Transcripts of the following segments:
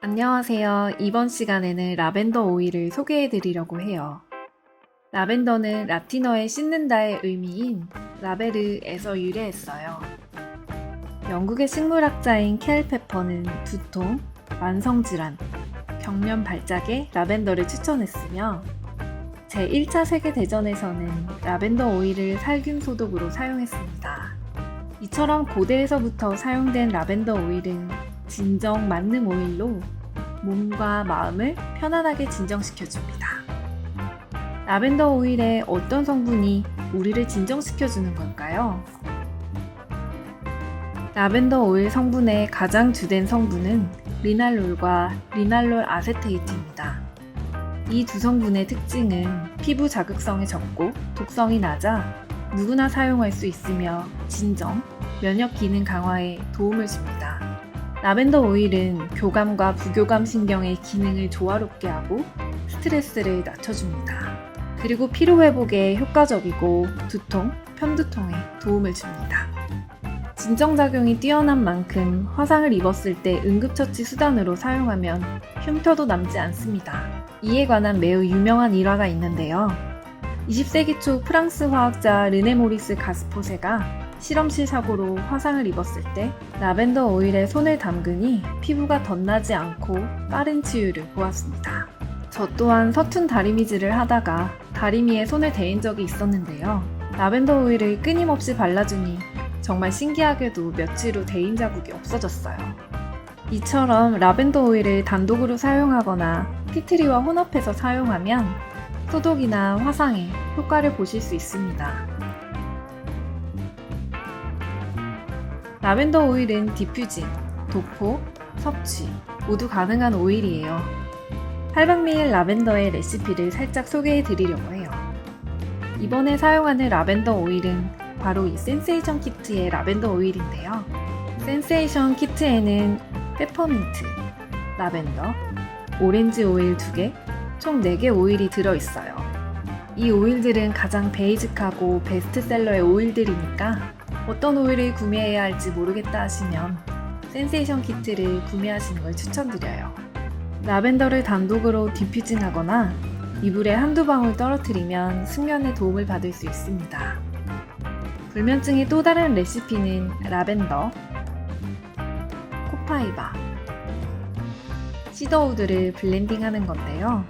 안녕하세요. 이번 시간에는 라벤더 오일을 소개해 드리려고 해요. 라벤더는 라틴어의 씻는다의 의미인 라베르에서 유래했어요. 영국의 식물학자인 켈 페퍼는 두통, 만성질환, 경련 발작에 라벤더를 추천했으며 제1차 세계대전에서는 라벤더 오일을 살균 소독으로 사용했습니다. 이처럼 고대에서부터 사용된 라벤더 오일은 진정 만능 오일로 몸과 마음을 편안하게 진정시켜줍니다. 라벤더 오일의 어떤 성분이 우리를 진정시켜주는 걸까요? 라벤더 오일 성분의 가장 주된 성분은 리날롤과 리날롤 아세테이트입니다. 이 두 성분의 특징은 피부 자극성이 적고 독성이 낮아 누구나 사용할 수 있으며 진정, 면역 기능 강화에 도움을 줍니다. 라벤더 오일은 교감과 부교감 신경의 기능을 조화롭게 하고 스트레스를 낮춰줍니다. 그리고 피로 회복에 효과적이고 두통, 편두통에 도움을 줍니다. 진정작용이 뛰어난 만큼 화상을 입었을 때 응급처치 수단으로 사용하면 흉터도 남지 않습니다. 이에 관한 매우 유명한 일화가 있는데요. 20세기 초 프랑스 화학자 르네 모리스 가스포세가 실험실 사고로 화상을 입었을 때 라벤더 오일에 손을 담그니 피부가 덧나지 않고 빠른 치유를 보았습니다. 저 또한 서툰 다리미질을 하다가 다리미에 손을 대인 적이 있었는데요. 라벤더 오일을 끊임없이 발라주니 정말 신기하게도 며칠 후 대인 자국이 없어졌어요. 이처럼 라벤더 오일을 단독으로 사용하거나 피트리와 혼합해서 사용하면 소독이나 화상에 효과를 보실 수 있습니다. 라벤더 오일은 디퓨징, 도포, 섭취 모두 가능한 오일이에요. 800ml 라벤더의 레시피를 살짝 소개해 드리려고 해요. 이번에 사용하는 라벤더 오일은 바로 이 센세이션 키트의 라벤더 오일인데요. 센세이션 키트에는 페퍼민트, 라벤더, 오렌지 오일 2개, 총 4개 오일이 들어있어요. 이 오일들은 가장 베이직하고 베스트셀러의 오일들이니까 어떤 오일을 구매해야 할지 모르겠다 하시면 센세이션 키트를 구매하시는 걸 추천드려요. 라벤더를 단독으로 디퓨징하거나 이불에 한두 방울 떨어뜨리면 숙면에 도움을 받을 수 있습니다. 불면증의 또 다른 레시피는 라벤더, 코파이바, 시더우드를 블렌딩하는 건데요.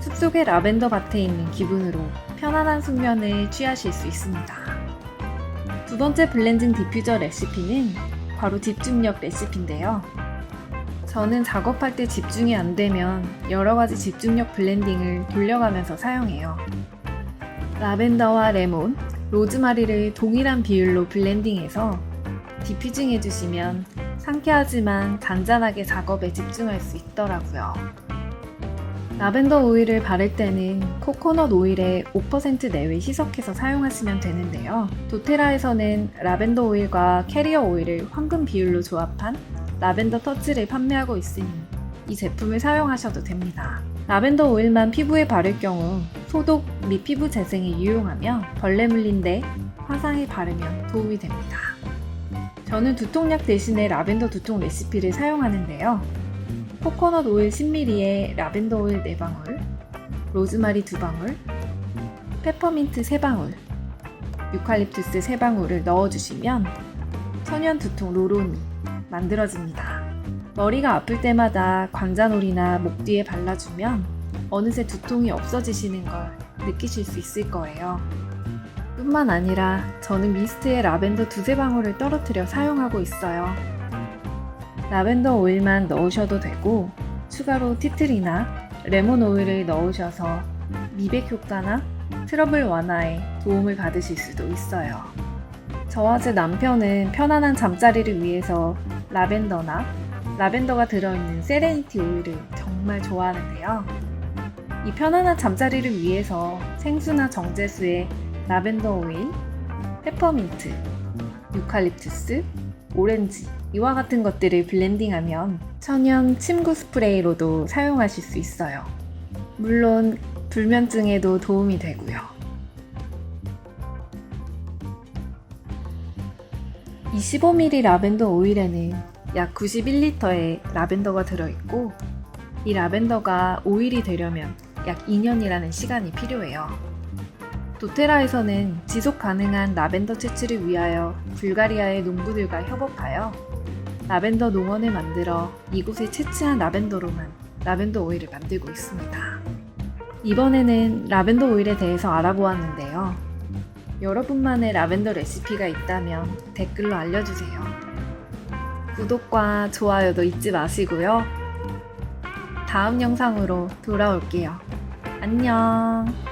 숲속의 라벤더 밭에 있는 기분으로 편안한 숙면을 취하실 수 있습니다. 두 번째 블렌딩 디퓨저 레시피는 바로 집중력 레시피인데요. 저는 작업할 때 집중이 안 되면 여러 가지 집중력 블렌딩을 돌려가면서 사용해요. 라벤더와 레몬, 로즈마리를 동일한 비율로 블렌딩해서 디퓨징 해주시면 상쾌하지만 잔잔하게 작업에 집중할 수 있더라고요. 라벤더 오일을 바를 때는 코코넛 오일에 5% 내외 희석해서 사용하시면 되는데요. 도테라에서는 라벤더 오일과 캐리어 오일을 황금 비율로 조합한 라벤더 터치를 판매하고 있으니 이 제품을 사용하셔도 됩니다. 라벤더 오일만 피부에 바를 경우 소독 및 피부 재생에 유용하며 벌레 물린데 화상에 바르면 도움이 됩니다. 저는 두통약 대신에 라벤더 두통 레시피를 사용하는데요. 코코넛 오일 10ml에 라벤더 오일 4방울, 로즈마리 2방울, 페퍼민트 3방울, 유칼립투스 3방울을 넣어주시면 천연 두통 로론이 만들어집니다. 머리가 아플 때마다 관자놀이나 목 뒤에 발라주면 어느새 두통이 없어지시는 걸 느끼실 수 있을 거예요. 뿐만 아니라 저는 미스트에 라벤더 두세 방울을 떨어뜨려 사용하고 있어요. 라벤더 오일만 넣으셔도 되고 추가로 티트리나 레몬 오일을 넣으셔서 미백 효과나 트러블 완화에 도움을 받으실 수도 있어요. 저와 제 남편은 편안한 잠자리를 위해서 라벤더나 라벤더가 들어있는 세레니티 오일을 정말 좋아하는데요. 이 편안한 잠자리를 위해서 생수나 정제수에 라벤더 오일, 페퍼민트, 유칼립투스, 오렌지 이와 같은 것들을 블렌딩하면 천연 침구 스프레이로도 사용하실 수 있어요. 물론 불면증에도 도움이 되고요. 25ml 라벤더 오일에는 약 91리터의 라벤더가 들어있고 이 라벤더가 오일이 되려면 약 2년이라는 시간이 필요해요. 도테라에서는 지속 가능한 라벤더 채취를 위하여 불가리아의 농부들과 협업하여 라벤더 농원을 만들어 이곳에 채취한 라벤더로만 라벤더 오일을 만들고 있습니다. 이번에는 라벤더 오일에 대해서 알아보았는데요. 여러분만의 라벤더 레시피가 있다면 댓글로 알려주세요. 구독과 좋아요도 잊지 마시고요. 다음 영상으로 돌아올게요. 안녕.